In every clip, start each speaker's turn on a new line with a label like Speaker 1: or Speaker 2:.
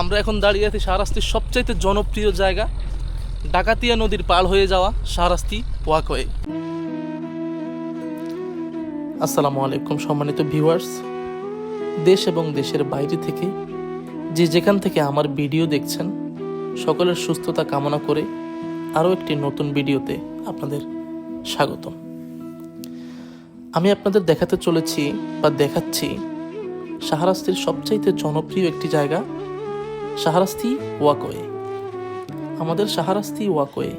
Speaker 1: আমরা এখন দাঁড়িয়ে আছি শাহরাস্তির সবচাইতে জনপ্রিয় জায়গা, ডাকাতিয়া নদীর পার হয়ে যাওয়া শাহরাস্তি ওয়াকওয়ে। আসসালামু আলাইকুম সম্মানিত ভিউয়ার্স। দেশ এবং দেশের বাইরে থেকে যে যেখান থেকে আমার ভিডিও দেখছেন, সকলের সুস্থতা কামনা করে আরও একটি নতুন ভিডিওতে আপনাদের স্বাগতম। আমি আপনাদের দেখাতে চলেছি বা দেখাচ্ছি শাহরাস্তির সবচাইতে জনপ্রিয় একটি জায়গা শাহরাস্তি ওয়াকওয়ে। আমাদের সাহারাস্তি ওয়াকওয়ে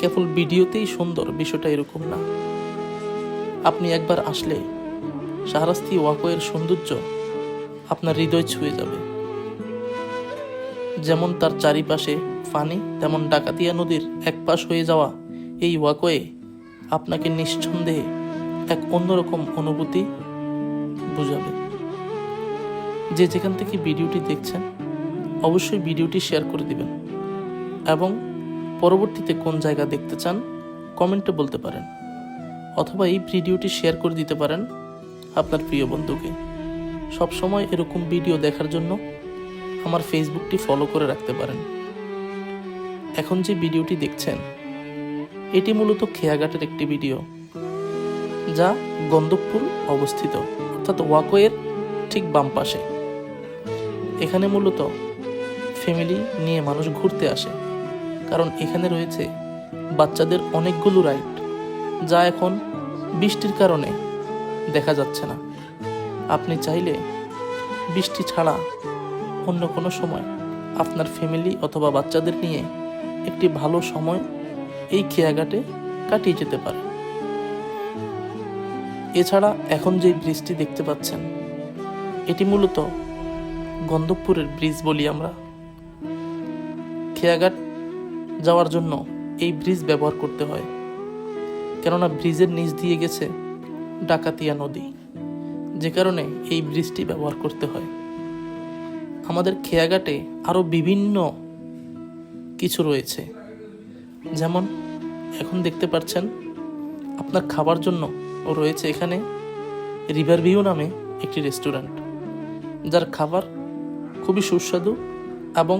Speaker 1: কেবল ভিডিওতেই সুন্দর, বিষয়টা এরকম না। আপনি একবার আসলে সাহারাস্তি ওয়াকওয়ের সৌন্দর্য আপনার হৃদয় ছুঁয়ে যাবে। যেমন তার চারিপাশে ফানি, তেমন ডাকাতিয়া নদীর এক পাশ হয়ে যাওয়া এই ওয়াকওয়ে আপনাকে নিঃসন্দেহে এক অন্যরকম অনুভূতি বুঝাবে। যে যেখান থেকে ভিডিওটি দেখছেন অবশ্যই ভিডিওটি শেয়ার করে দিবেন। এবং পরবর্তীতে কোন জায়গা দেখতে চান, কমেন্টে বলতে পারেন। অথবা এই ভিডিওটি শেয়ার করে দিতে পারেন আপনার প্রিয় বন্ধুকে। সবসময় এরকম ভিডিও দেখার জন্য আমার ফেসবুকটি ফলো করে রাখতে পারেন। এখন যে ভিডিওটি দেখছেন, এটি মূলত খেয়াঘাটের একটি ভিডিও, যা গন্ধবপুর অবস্থিত, অর্থাৎ ওয়াকওয়ের ঠিক বাম পাশে। এখানে মূলত ফ্যামিলি নিয়ে মানুষ ঘুরতে আসে। কারণ এখানে রয়েছে বাচ্চাদের অনেকগুলো রাইড যা এখন বৃষ্টির কারণে দেখা যাচ্ছে না। আপনি চাইলে বৃষ্টি ছাড়া অন্য কোনো সময় আপনার ফ্যামিলি অথবা বাচ্চাদের নিয়ে একটি ভালো সময় এই খেয়াঘাটে কাটিয়ে যেতে পারে। এছাড়া এখন যে ব্রিজটি দেখতে পাচ্ছেন, এটি মূলত গন্ধপুরের ব্রিজ বলি আমরা। খেয়াঘাট যাওয়ার জন্য এই ব্রিজ ব্যবহার করতে হয়। কেননা ব্রিজের নিচ দিয়ে গেছে ডাকাতিয়া নদী, যে কারণে এই ব্রিজটি ব্যবহার করতে হয়। আমাদের খেয়াঘাটে আরও বিভিন্ন কিছু রয়েছে। যেমন, এখন দেখতে পাচ্ছেন, আপনার খাবার জন্য রয়েছে এখানে রিভার ভিউ নামে একটি রেস্টুরেন্ট, যার খাবার খুবই সুস্বাদু এবং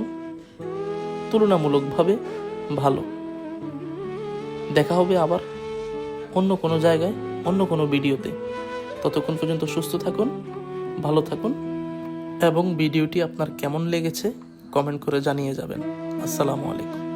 Speaker 1: তুলনামূলকভাবে ভালো। দেখা হবে আবার অন্য কোনো জায়গায়, অন্য কোনো ভিডিওতে। ততক্ষণ পর্যন্ত সুস্থ থাকুন, ভালো থাকুন এবং ভিডিওটি আপনার কেমন লেগেছে কমেন্ট করে জানিয়ে যাবেন। আসসালামু আলাইকুম।